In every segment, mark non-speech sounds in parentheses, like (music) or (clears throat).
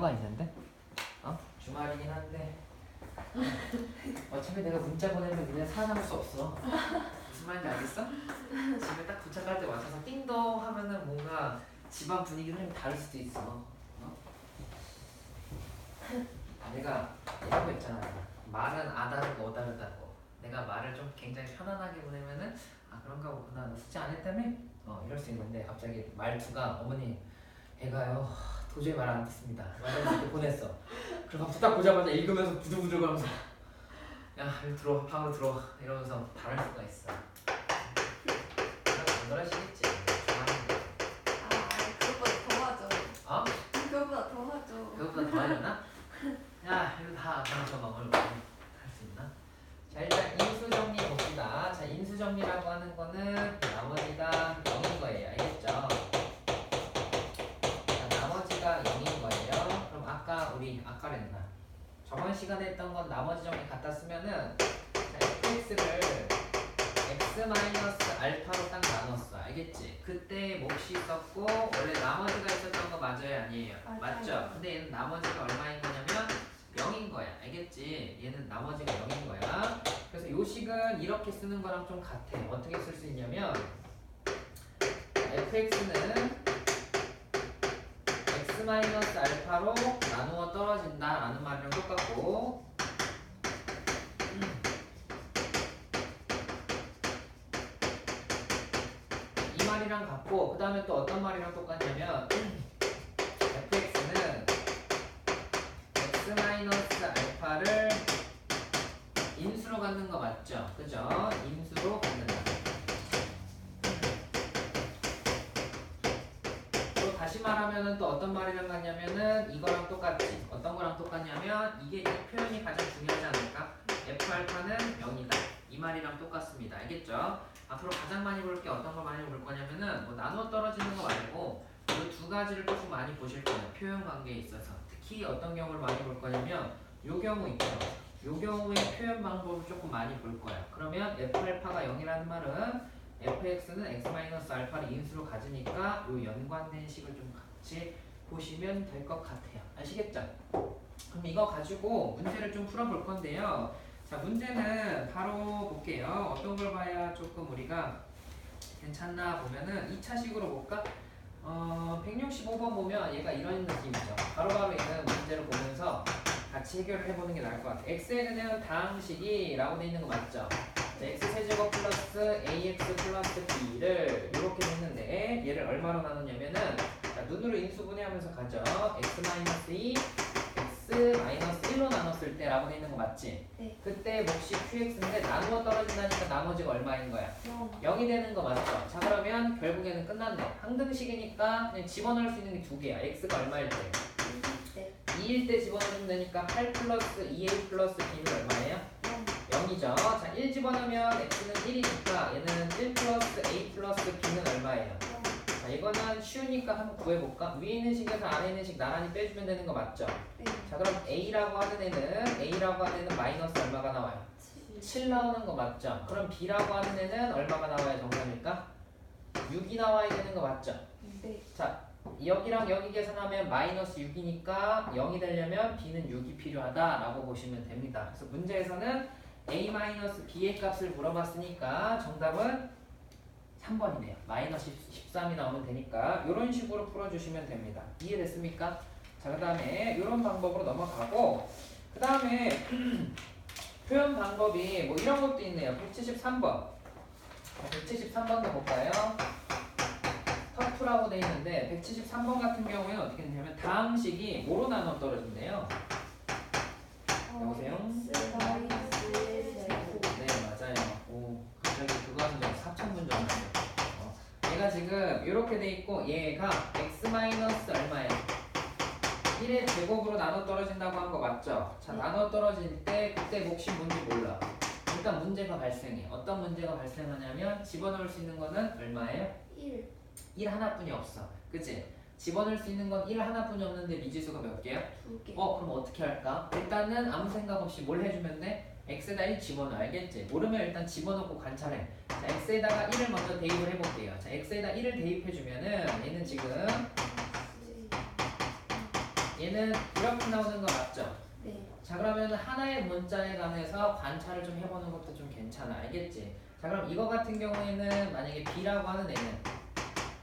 여가 있는데? 어? 주말이긴 한데 어차피 내가 문자 보내면 그냥 살아남을 수 없어 무슨 말인지 알겠어? 집에 딱 도착할 때 맞춰서 띵동 하면은 뭔가 집안 분위기가 좀 다를 수도 있어 어? 아, 내가 이런 거 있잖아 말은 아다르고 어다르다고 내가 말을 좀 굉장히 편안하게 보내면은 아 그런가 보구나 안 했다며? 어 이럴 수 있는데 갑자기 말투가 어머니 애가요 도저히 말 안 듣습니다 이렇게 보냈어 그럼 밥딱 보자마자 읽으면서 부들부들 거면서 야 여기 들어와 방으로 들어와 이러면서 다를 수가 있어 좋아하는데 아 그것보다 더 하죠. 어? 그것보다 더 하죠. 그것보다 더 하려나? 야 이거 다 그래서 먹을 할수 있나? 자 일단 인수 정리 봅시다 자 인수 정리라고 하는 거는 나머지가 0인 거예요 알겠죠? 자 나머지가 0인 거예요 그럼 아까 우리 아까랬나 저번 시간에 했던 건 나머지 정리 갖다 쓰면은 자, fx를 x 마이너스 알파로 딱 나눴어 알겠지? 그때 몫이 있었고 원래 나머지가 있었던 거 맞아요 아니에요? 맞아요. 맞죠? 근데 나머지가 얼마인 거냐면 0인 거야. 알겠지? 얘는 나머지가 0인 거야. 그래서 요 식은 이렇게 쓰는 거랑 좀 같아. 어떻게 쓸 수 있냐면 fx는 x 마이너스 알파로 나누어 떨어진다 라는 말이랑 똑같고. 이 말이랑 같고 그 다음에 또 어떤 말이랑 똑같냐면 fx는 x 마이너스 알파를 인수로 갖는 거 맞죠? 그죠? 인수로 갖는다. 또 다시 말하면은 또 어떤 말이랑 같냐면은 이거랑 똑같지. 어떤 거랑 똑같냐면 이게 이 표현이 가장 중요하지 않을까? f 알파는 0이다. 이 말이랑 똑같습니다. 알겠죠? 앞으로 가장 많이 볼 게 어떤 걸 많이 볼 거냐면은 뭐 나눠 떨어지는 거 말고 이 두 가지를 조금 많이 보실 거예요. 표현 관계에 있어서. 특히 어떤 경우를 많이 볼 거냐면 요 경우 있죠. 요 경우의 표현 방법을 조금 많이 볼 거야. 그러면 f 알파가 0이라는 말은 fx는 x 알파를 인수로 가지니까 요 연관된 식을 좀 같이 보시면 될 것 같아요. 아시겠죠? 그럼 이거 가지고 문제를 좀 풀어볼 건데요. 자, 문제는 바로 볼게요. 어떤 걸 봐야 조금 우리가 괜찮나 보면은 2차식으로 볼까? 어, 165번 보면 얘가 이런 느낌이죠. 바로바로 얘는 문제를 보면서 같이 해결을 해보는 게 나을 것 같아요. x에는 다항식이 라고 돼 있는 거 맞죠? 자, x 세제곱 플러스 ax 플러스 b를 이렇게 했는데 얘를 얼마로 나누냐면은 자, 눈으로 인수분해하면서 가죠. x 마이너스 2, x 마이너스 1로 나눴을 때 라고 돼 있는 거 맞지? 네. 그때 몫이 qx인데 나누어 떨어진다니까 나머지가 얼마인 거야? 0. 0이 되는 거 맞죠? 자 그러면 결국에는 끝났네. 항등식이니까 그냥 집어넣을 수 있는 게 두 개야. x가 얼마일 때? 네. 2일 때 집어넣으면 되니까 8 플러스 2a 플러스 b는 얼마예요? 0. 0이죠. 자, 1 집어넣으면 x는 1이니까 얘는 1 플러스 a 플러스 b는 얼마예요? 0. 자, 이거는 쉬우니까 한번 구해볼까? 위에 있는 식에서 아래 있는 식 나란히 빼주면 되는 거 맞죠? 네. 자, 그럼 a라고 하는 애는 a라고 하는 애는 마이너스 얼마가 나와요? 7 나오는 거 맞죠? 그럼 b라고 하는 애는 얼마가 나와야 정답일까? 6이 나와야 되는 거 맞죠? 네. 자, 여기랑 여기 계산하면 마이너스 6이니까 0이 되려면 b는 6이 필요하다라고 보시면 됩니다. 그래서 문제에서는 a 마이너스 b의 값을 물어봤으니까 정답은 3번이네요. 마이너스 13이 나오면 되니까 이런 식으로 풀어주시면 됩니다. 이해됐습니까? 자, 그 다음에 이런 방법으로 넘어가고 그 다음에 (clears throat) 표현 방법이 뭐 이런 것도 있네요. 173번. 173번도 볼까요? 터프라고 돼 있는데 173번 같은 경우에는 어떻게 되냐면 다항식이 뭐로 나눠 떨어진대요. 여보세요? x 마이너스 제곱. 네 맞아요. 오 갑자기 그거 하는 줄 4천 문줄 알았어요. 어. 얘가 지금 이렇게 돼 있고 얘가 x 마이너스 얼마예요? 1의 제곱으로 나눠 떨어진다고 한 거 맞죠? 자 네. 나눠 떨어질 때 그때 몫이 뭔지 몰라. 일단 문제가 발생해. 어떤 문제가 발생하냐면 집어넣을 수 있는 거는 얼마예요? 1. 1 하나뿐이 없어. 그치? 집어넣을 수 있는 건 1 하나뿐이 없는데 미지수가 몇 개야? 2개. 어 그럼 어떻게 할까? 일단은 아무 생각 없이 뭘 해주면 돼? X에다 1 집어넣어 알겠지? 모르면 일단 집어넣고 관찰해 자 x에다가 1을 먼저 대입을 해볼게요 자 x에다 1을 대입해주면은 얘는 지금 얘는 이렇게 나오는 거 맞죠? 네. 자 그러면 하나의 문자에 관해서 관찰을 좀 해보는 것도 좀 괜찮아 알겠지? 자 그럼 이거 같은 경우에는 만약에 b라고 하는 애는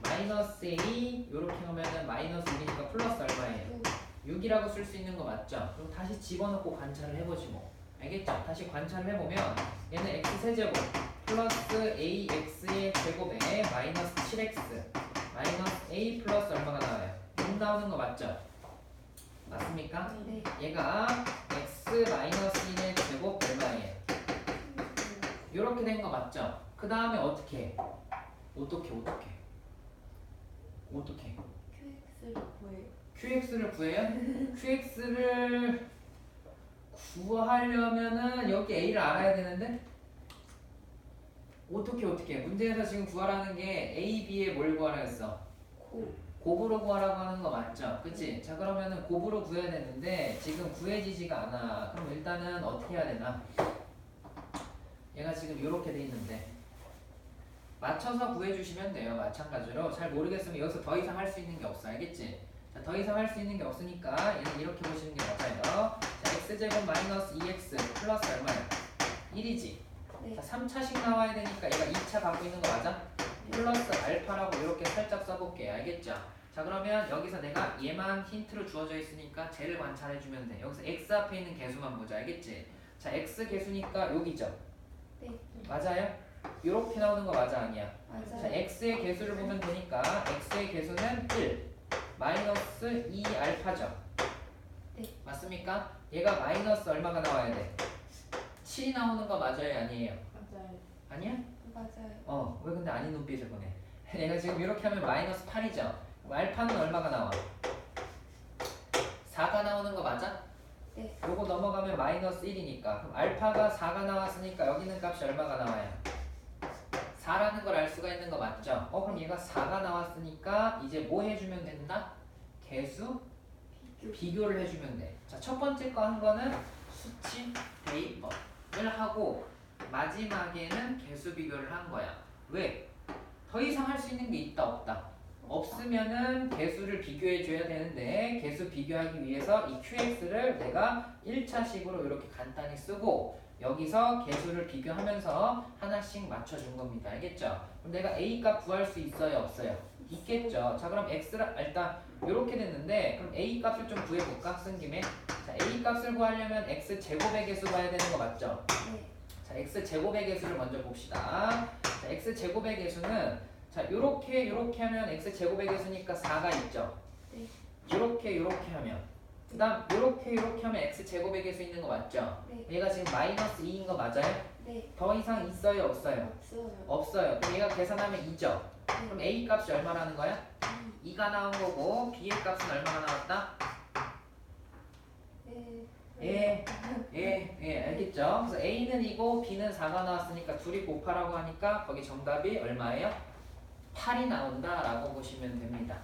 마이너스 a 요렇게 하면은 마이너스 1이니까 플러스 얼마예요? 6이라고 쓸 수 있는 거 맞죠? 그럼 다시 집어넣고 관찰을 해보지 뭐 알겠죠? 다시 관찰을 해보면 얘는 x 세제곱 플러스 ax의 제곱에 마이너스 7x 마이너스 a 플러스 얼마가 나와요? 6 나오는 거 맞죠? 맞습니까? 네. 얘가 x 마이너스 1의 제곱 얼마예요? 이렇게 된 거 맞죠? 그 다음에 어떻게 해? 어떻게 어떻게 어떻게 QX를 구해요. QX를 구해요? QX를 구하려면은 여기 A를 알아야 되는데 어떻게 어떻게 문제에서 지금 구하라는 게 A, B에 뭘 구하라 했어? 고. 곱으로 구하라고 하는 거 맞죠? 그치? 자 그러면은 곱으로 구해야 되는데 지금 구해지지가 않아 그럼 일단은 어떻게 해야 되나? 얘가 지금 이렇게 돼 있는데 맞춰서 구해주시면 돼요 마찬가지로 잘 모르겠으면 여기서 더 이상 할 수 있는 게 없어 알겠지? 자, 더 이상 할 수 있는 게 없으니까 얘는 이렇게 보시는 게 맞아요 자 x제곱 마이너스 2x 플러스 얼마야? 1이지? 네. 자 3차씩 나와야 되니까 얘가 2차 갖고 있는 거 맞아? 플러스 알파라고 이렇게 살짝 써볼게요. 알겠죠? 자 그러면 여기서 내가 얘만 힌트로 주어져 있으니까 쟤를 관찰해주면 돼. 여기서 x 앞에 있는 개수만 보자. 알겠지? 자 x 개수니까 여기죠? 네. 맞아요? 이렇게 나오는 거 맞아 아니야? 자 맞아요. x의 개수를 보면 되니까 x의 개수는 1 마이너스 2 알파죠? 네. 맞습니까? 얘가 마이너스 얼마가 나와야 돼? 7이 나오는 거 맞아요 아니에요? 맞아요. 아니야? 맞아요. 어, 왜 근데 아닌 눈빛을 보내? (laughs) 얘가 지금 이렇게 하면 마이너스 8이죠? 그럼 알파는 얼마가 나와? 4가 나오는 거 맞아? 네. 요거 넘어가면 마이너스 1이니까 그럼 알파가 4가 나왔으니까 여기 있는 값이 얼마가 나와요? 4라는 걸 알 수가 있는 거 맞죠? 어 그럼 얘가 4가 나왔으니까 이제 뭐 해주면 된다? 개수 비교. 비교를 해주면 돼. 자, 첫 번째 거 한 거는 수치 대입법을 하고 마지막에는 개수 비교를 한 거야. 왜? 더 이상 할 수 있는 게 있다 없다. 없으면은 개수를 비교해 줘야 되는데 개수 비교하기 위해서 이 QX를 내가 1차식으로 이렇게 간단히 쓰고 여기서 개수를 비교하면서 하나씩 맞춰준 겁니다. 알겠죠? 그럼 내가 A 값 구할 수 있어요? 없어요? 있겠죠. 자 그럼 X를 일단 이렇게 됐는데 그럼 A 값을 좀 구해볼까? 쓴 김에 자 A 값을 구하려면 X 제곱의 개수 봐야 되는 거 맞죠? 네. 자 X 제곱의 개수를 먼저 봅시다. 자 X 제곱의 개수는 자 요렇게 요렇게 하면 X 제곱의 개수니까 4가 있죠? 네. 요렇게 요렇게 하면 그 다음 요렇게 요렇게 하면 X 제곱의 개수 있는 거 맞죠? 네. 얘가 지금 마이너스 2인 거 맞아요? 네. 더 이상 있어요 없어요? 없어요. 없어요. 그럼 얘가 계산하면 2죠? 그럼 A 값이 얼마라는 거야? 2가 나온 거고 B의 값은 얼마가 나왔다? 네. 예, 예, 예, 알겠죠? 그래서 A는 이고 B는 4가 나왔으니까 둘이 곱하라고 하니까 거기 정답이 얼마예요? 8이 나온다라고 보시면 됩니다.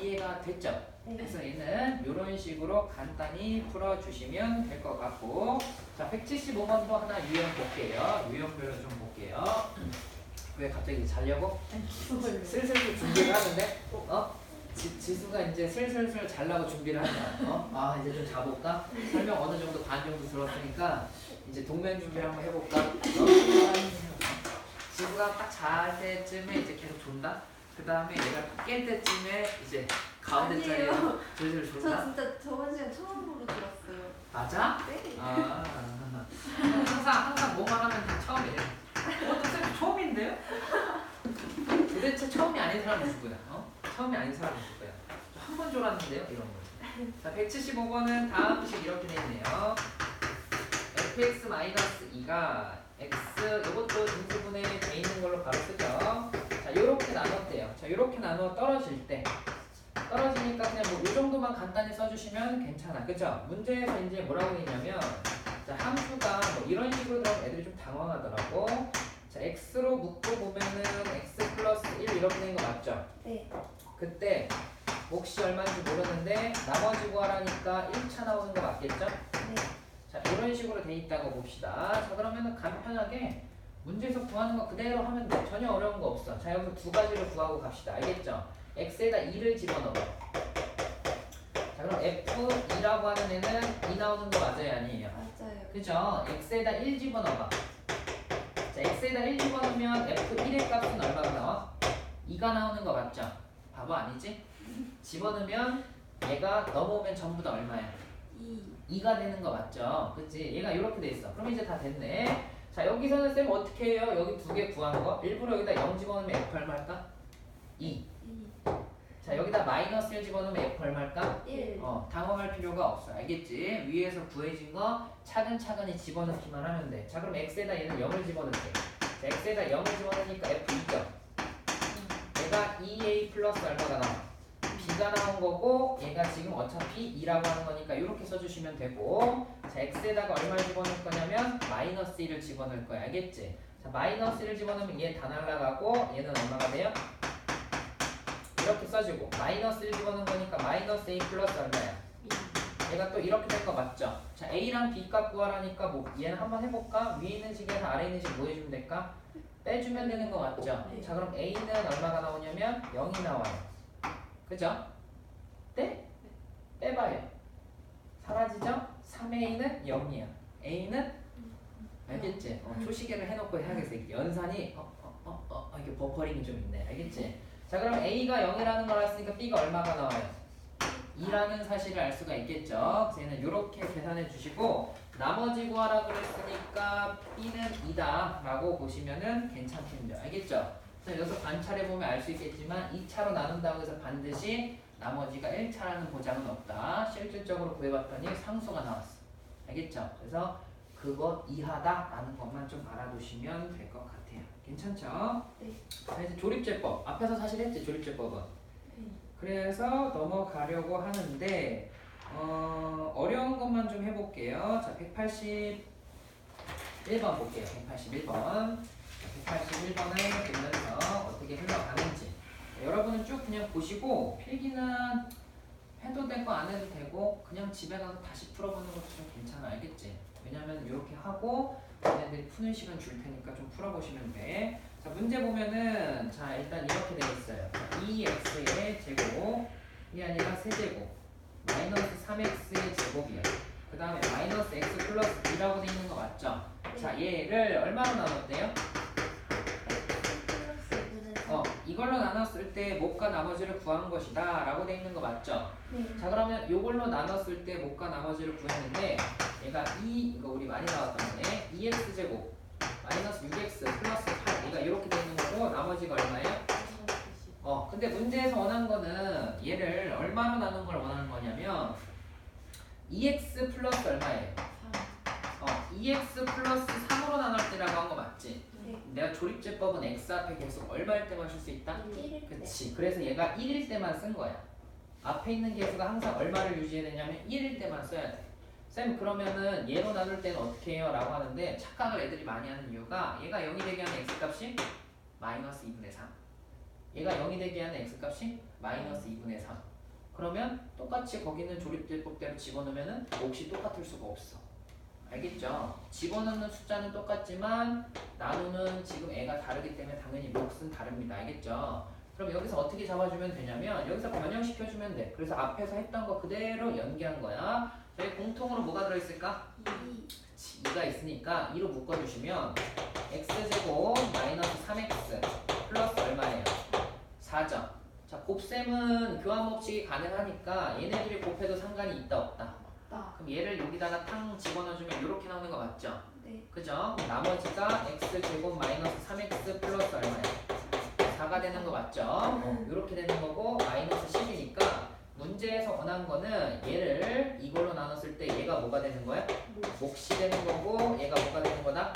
이해가 됐죠? 네. 그래서 얘는 이런 식으로 간단히 풀어주시면 될 것 같고 자 175번도 하나 유형 볼게요. 유형별로 좀 볼게요. (clears throat) 왜 갑자기 자려고? 슬슬 준비를 하는데 어? 지, 지수가 이제 슬슬슬 잘라고 준비를 한다. 어? 아 이제 좀 자볼까? 설명 어느 정도 반 정도 들었으니까 이제 동맹 준비를 한번 해볼까? 어? 지수가 딱 잘 때쯤에 이제 계속 존다. 그 다음에 얘가 깰 때쯤에 이제 가운데 자리에 아니에요. 슬슬 저 존다. 진짜 저번 시간 처음으로 들었어요. 맞아? 네. 아 항상 항상 뭐만 하면 다 처음이래. 그것도 쌤 처음인데요? 도대체 처음이 아닌 사람이 누구야? 어? 처음이 아닌 사람이 누구야? 한 번 졸았는데요, 이런 거. 자, 175번은 다음식 이렇게 돼 있네요. fx 2가 x 이것도 인수분해 돼 있는 걸로 바로 쓰죠. 자, 이렇게 나누어 떨어질 때 떨어지니까 그냥 뭐 이 정도만 간단히 써주시면 괜찮아. 그죠? 문제에서 이제 뭐라고 했냐면 자, 함수가 뭐 이런 식으로 들어가면 애들이 좀 당황하더라고. 자, x로 묶고 보면은 x 플러스 1 이렇게 된 거 맞죠? 네. 그때 몫이 얼마인지 모르는데 나머지 구하라니까 1차 나오는 거 맞겠죠? 네. 자 이런 식으로 돼 있다고 봅시다. 자 그러면은 간편하게 문제에서 구하는 거 그대로 하면 돼. 전혀 어려운 거 없어. 자 여기서 두 가지를 구하고 갑시다. 알겠죠? x에다 2를 집어넣어. 자 그럼 F2라고 하는 애는 2 나오는 거 맞아요 아니에요? 맞아요. 그죠? x에다 1 집어넣어봐. 자, x에다 1 집어넣으면 f1의 값은 얼마가 나와? 2가 나오는 거 맞죠? 바보 아니지? 집어넣으면 얘가 넘어오면 전부 다 얼마야? 2. 2가 되는 거 맞죠? 그치? 얘가 이렇게 돼 있어. 그럼 이제 다 됐네. 자, 여기서는 쌤 어떻게 해요? 여기 두 개 구한 거. 일부러 여기다 0 집어넣으면 f 얼마일까? 2. 2. 자, 여기다 마이너스 1 집어넣으면 f 얼마일까? 1. 어, 당황할 필요가 없어. 알겠지? 위에서 구해진 거 차근차근히 집어넣기만 하면 돼. 자, 그럼 x에다 얘는 0을 집어넣을게. 자, x에다 0을 집어넣으니까 f 2죠. 얘가 2a 플러스 얼마가 나와? B가 나온 거고 얘가 지금 어차피 2라고 하는 거니까 이렇게 써주시면 되고 자, x에다가 얼마를 집어넣을 거냐면 마이너스 1을 집어넣을 거야. 알겠지? 자, 마이너스 1을 집어넣으면 얘 다 날라가고 얘는 얼마가 돼요? 이렇게 써주고 마이너스 1 집어넣은 거니까 마이너스 a 플러스 얼마야? 얘가 또 이렇게 된거 맞죠? 자 a랑 b 값 구하라니까 뭐 얘는 한번 해볼까? 위에 있는 식에서 아래 있는 식뭐 해주면 될까? 빼주면 되는 거 맞죠? 네. 자 그럼 a는 얼마가 나오냐면 0이 나와요 그죠? 네? 빼봐요 사라지죠? 3a는 0이야 a는 알겠지? 어, 초시계를 해놓고 해야겠어 이게 연산이 어, 어, 어, 어, 어, 이게 버퍼링이 좀 있네 알겠지? 자 그럼 a가 0이라는 걸 알았으니까 b가 얼마가 나와요? 2라는 사실을 알 수가 있겠죠. 그래서 얘는 이렇게 계산해 주시고 나머지 구하라 그랬으니까 b는 2다 라고 보시면은 괜찮습니다. 알겠죠? 여기서 관찰해 보면 알 수 있겠지만 2차로 나눈다고 해서 반드시 나머지가 1차라는 보장은 없다. 실질적으로 구해봤더니 상수가 나왔어. 알겠죠? 그래서 그것 이하다라는 것만 좀 알아두시면 될 것 같아요. 괜찮죠? 네. 자 이제 조립제법 앞에서 사실 했지 조립제법은. 네. 그래서 넘어가려고 하는데 어, 어려운 것만 좀 해볼게요. 자, 181번 볼게요. 181번. 181번을 보면서 어떻게 흘러가는지. 여러분은 쭉 그냥 보시고 필기는 해도 되고 안 해도 되고 그냥 집에 가서 다시 풀어보는 것도 좀 괜찮아 알겠지? 왜냐면 이렇게 하고 얘네들이 푸는 시간 줄 테니까 좀 풀어보시면 돼. 자 문제 보면은 자 일단 이렇게 되어 있어요. 2x의 제곱이 아니라 세제곱 마이너스 3x의 제곱이야. 그 다음에 마이너스 x 플러스 2라고 되어 있는 거 맞죠? 자 얘를 얼마로 나눴대요? 이걸로 나눴을 때 못과 나머지를 구한 것이다 라고 되어 있는 거 맞죠? 네. 자 그러면 요걸로 나눴을 때 못과 나머지를 구했는데 얘가 2 이거 우리 많이 나왔던 거네 2x 제곱 마이너스 6x 플러스 8 얘가 이렇게 돼 있는 거고 나머지가 얼마예요? 어 근데 문제에서 원한 거는 얘를 얼마로 나눈 걸 원하는 거냐면 2x 플러스 얼마예요? 어 2x 플러스 3으로 나눌 때라고 한 거 맞지? 네. 내가 조립제법은 x 앞에 계속 얼마일 때만 쓸 수 있다? 1일 때. 그치 그래서 얘가 1일 때만 쓴 거야 앞에 있는 개수가 항상 얼마를 유지해야 되냐면 1일 때만 써야 돼쌤 그러면은 얘로 나눌 때는 어떻게 해요? 라고 하는데 착각을 애들이 많이 하는 이유가 얘가 0이 되게 하는 x값이 마이너스 2분의 3 얘가 0이 되게 하는 x값이 마이너스 2분의 3 그러면 똑같이 거기는 조립제법대로 집어넣으면 은 몫이 똑같을 수가 없어 알겠죠? 집어넣는 숫자는 똑같지만 나누는 지금 애가 다르기 때문에 당연히 몫은 다릅니다. 알겠죠? 그럼 여기서 어떻게 잡아주면 되냐면 여기서 변형시켜주면 돼. 그래서 앞에서 했던 거 그대로 연기한 거야. 저희 공통으로 뭐가 들어있을까? 2. 그치, 2가 있으니까 2로 묶어주시면 x제곱 마이너스 3x 플러스 얼마예요? 4점. 자, 곱셈은 교환 법칙이 가능하니까 얘네들이 곱해도 상관이 있다 없다. 나. 그럼 얘를 여기다가 탕 집어넣어주면 이렇게 나오는 거 맞죠? 네. 그죠? 나머지가 x 제곱 마이너스 3x 플러스 얼마야? 4가 되는 거 맞죠? 어, 이렇게 되는 거고 마이너스 10이니까 문제에서 원한 거는 얘를 이걸로 나눴을 때 얘가 뭐가 되는 거야? 몫이 되는 거고 얘가 뭐가 되는 거다?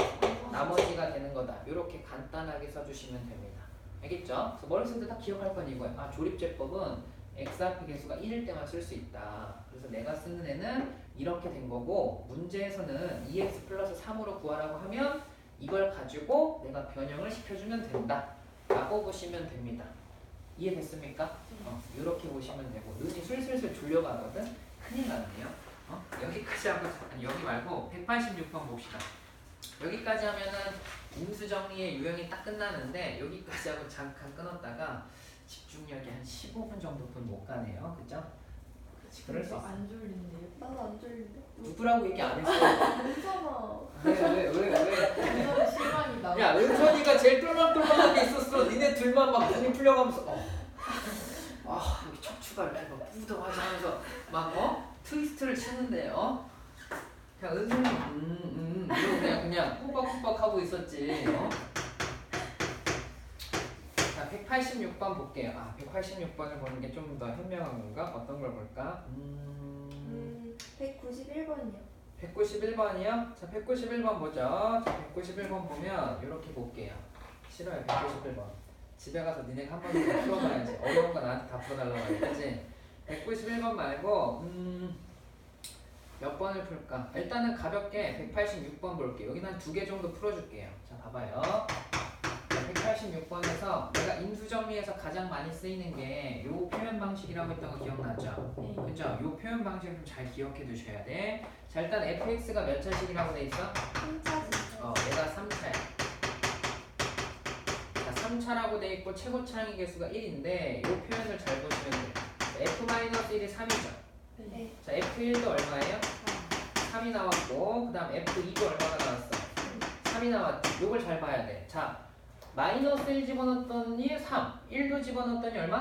나머지가 되는 거다. 이렇게 간단하게 써주시면 됩니다. 알겠죠? 그래서 머릿속에 다 기억할 건 이거야. 아 조립제법은 x 앞의 개수가 1일 때만 쓸 수 있다. 그래서 내가 쓰는 애는 이렇게 된 거고 문제에서는 2x 플러스 3으로 구하라고 하면 이걸 가지고 내가 변형을 시켜주면 된다. 라고 보시면 됩니다. 이해됐습니까? 어, 이렇게 보시면 되고 눈이 슬슬슬 졸려가거든? 큰일 났네요. 어? 여기까지 하고 아니, 여기 말고 186번 봅시다. 여기까지 하면은 인수 정리의 유형이 딱 끝나는데 여기까지 하고 잠깐 끊었다가 집중력이 한 15분 정도뿐 못 가네요. 그죠? 그럴 수 있어. 안 졸린데요? 나도 안 졸린데. 누구라고 얘기 안 했어. 괜찮아. 왜 왜 왜 왜? 완전 실망이 나. 야 은선이가 제일 똘망똘망하게 있었어. 니네 둘만 막 분이 풀려가면서 어. 아 여기 척추가 이렇게 막 뿌듯하지 하면서 막 어? 트위스트를 치는데 어? 그냥 은선이 음음 이러고 그냥 그냥 꾸벅꾸벅 하고 있었지. 어? 자 186번 볼게요. 아 186번을 보는 게 좀 더 현명한 건가? 어떤 걸 볼까? 음. 음, 191번이요. 191번이요? 자, 191번 보죠. 자, 191번 보면 이렇게 볼게요. 싫어요, 191번. 집에 가서 니네가 한 번씩 다 풀어봐야지. 어려운 거 나한테 다 풀어달라고 하겠지. 191번 말고 음, 몇 번을 풀까? 일단은 가볍게 186번 볼게요. 여기는 한 두 개 정도 풀어줄게요. 자, 봐봐요. 자, 186번에서 내가 인수정리에서 가장 많이 쓰이는 게 요 표현 방식이라고 했던 거 기억나죠? 네. 그죠? 요 표현 방식을 좀 잘 기억해 두셔야 돼. 자, 일단 fx가 몇 차식이라고 돼 있어? 3차 어, 얘가 3차야. 자, 3차라고 돼 있고 최고 차항의 개수가 1인데 요 표현을 잘 보시면 돼. f-1이 3이죠. 네. 자, f1도 얼마예요? 3이 나왔고 그 다음 f2도 얼마가 나왔어? 3이 나왔지. 요걸 잘 봐야 돼. 자, 마이너스 1 집어넣었더니 3, 1도 집어넣었더니 얼마?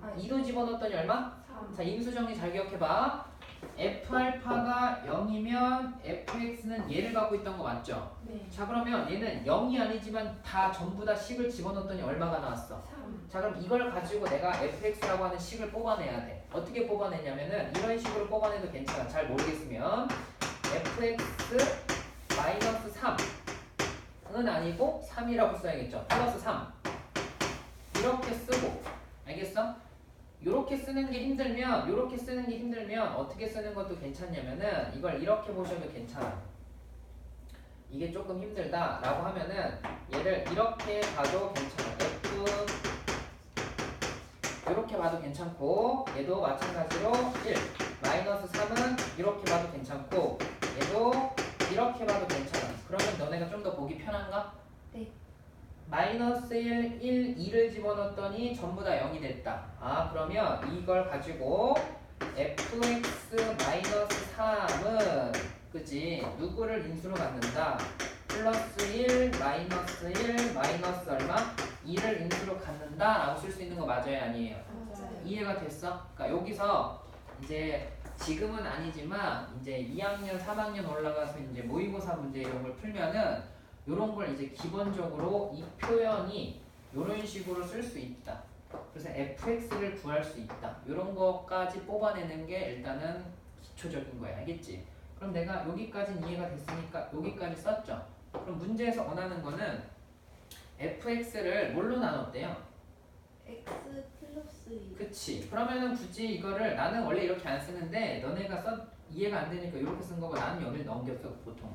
아, 2도 집어넣었더니 얼마? 3. 자, 인수 정리 잘 기억해봐. f 알파가 0이면 fx는 얘를 갖고 있던 거 맞죠? 네. 자, 그러면 얘는 0이 아니지만 다 전부 다 식을 집어넣었더니 얼마가 나왔어? 3. 자, 그럼 이걸 가지고 내가 fx라고 하는 식을 뽑아내야 돼. 어떻게 뽑아내냐면은 이런 식으로 뽑아내도 괜찮아. 잘 모르겠으면 fx 마이너스 3 은 아니고 3이라고 써야겠죠. 플러스 3 이렇게 쓰고 알겠어? 요렇게 쓰는 게 힘들면 요렇게 쓰는 게 힘들면 어떻게 쓰는 것도 괜찮냐면은 이걸 이렇게 보셔도 괜찮아. 이게 조금 힘들다라고 하면은 얘를 이렇게 봐도 괜찮아. 이렇게 봐도 괜찮고 얘도 마찬가지로 1 마이너스 3은 이렇게 봐도 괜찮고 얘도 이렇게 봐도 괜찮아. 그러면 너네가 좀 더 보기 편한가? 네. 마이너스 1, 1, 2를 집어넣었더니 전부 다 0이 됐다. 아 그러면 이걸 가지고 fx 마이너스 3은 그지 누구를 인수로 갖는다. 플러스 1, 마이너스 1, 마이너스 얼마? 2를 인수로 갖는다 라고 쓸 수 있는 거 맞아요 아니에요? 맞아요. 이해가 됐어? 그러니까 여기서 이제 지금은 아니지만 이제 2학년, 3학년 올라가서 이제 모의고사 문제 이런 걸 풀면은 이런 걸 이제 기본적으로 이 표현이 이런 식으로 쓸 수 있다. 그래서 fx를 구할 수 있다. 이런 것까지 뽑아내는 게 일단은 기초적인 거야. 알겠지? 그럼 내가 여기까지는 이해가 됐으니까 여기까지 썼죠. 그럼 문제에서 원하는 거는 fx를 뭘로 나눴대요? X 2. 그치. 그러면은 굳이 이거를 나는 원래 이렇게 안 쓰는데 너네가 써 이해가 안 되니까 이렇게 쓴 거고 나는 여기를 넘겼어 보통.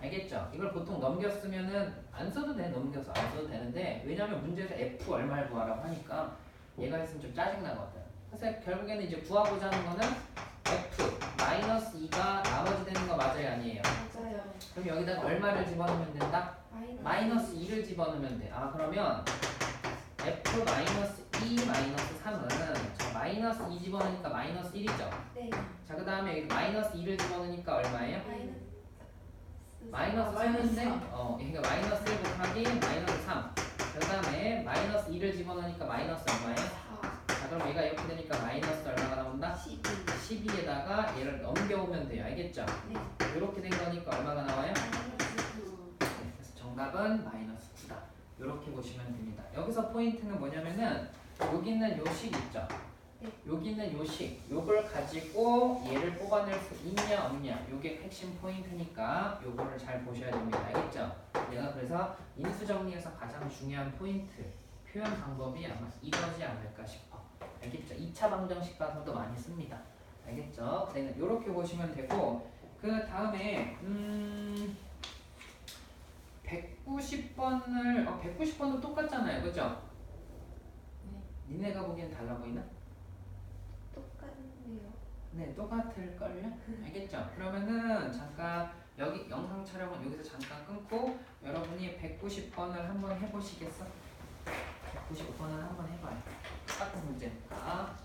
알겠죠? 이걸 보통 넘겼으면은 안 써도 돼 넘겨서 안 써도 되는데 왜냐면 문제에서 f 얼마를 구하라고 하니까 얘가 있으면 좀 짜증 나거든. 그래서 결국에는 이제 구하고자 하는 거는 f 마이너스 2가 나머지 되는 거 맞아요 아니에요? 맞아요. 그럼 여기다가 얼마를 집어넣으면 된다? 마이너스 2를 집어넣으면 돼. 아 그러면 f 마이너스 2 마이너스 3은 자 마이너스 2 집어넣으니까 마이너스 1이죠. 네. 자 그 다음에 여기 마이너스 2를 집어넣으니까 얼마예요? 마이너스. 마이너스 아, 마이너스 3인데 삼. 어 그러니까 마이너스 1 곱하기 마이너스 3. 그 다음에 마이너스 2를 집어넣으니까 마이너스 얼마예요? 4. 자 그럼 얘가 이렇게 되니까 마이너스 얼마가 나온다? 12. 12에다가 얘를 넘겨오면 돼요. 알겠죠? 네. 이렇게 된 거니까 얼마가 나와요? 마이너스 9. 네, 그래서 정답은 마이너스 9다. 이렇게 보시면 됩니다. 여기서 포인트는 뭐냐면은 여기 있는 요식 있죠? 네. 여기 있는 요 식, 요걸 가지고 얘를 뽑아낼 수 있냐 없냐 요게 핵심 포인트니까 요거를 잘 보셔야 됩니다. 알겠죠? 내가 그래서 인수 정리에서 가장 중요한 포인트 표현 방법이 아마 이거지 않을까 싶어. 알겠죠? 2차 방정식 가서도 많이 씁니다. 알겠죠? 네, 이렇게 보시면 되고 그 다음에 음 190번을 어 190번도 똑같잖아요, 그죠? 네. 니네가 보기엔 달라 보이나? 똑같네요. 네, 똑같을걸요? (laughs) 알겠죠? 그러면은 잠깐 여기 영상 촬영은 여기서 잠깐 끊고 여러분이 190번을 한번 해보시겠어? 190번을 한번 해봐요. 똑같은 문제니까.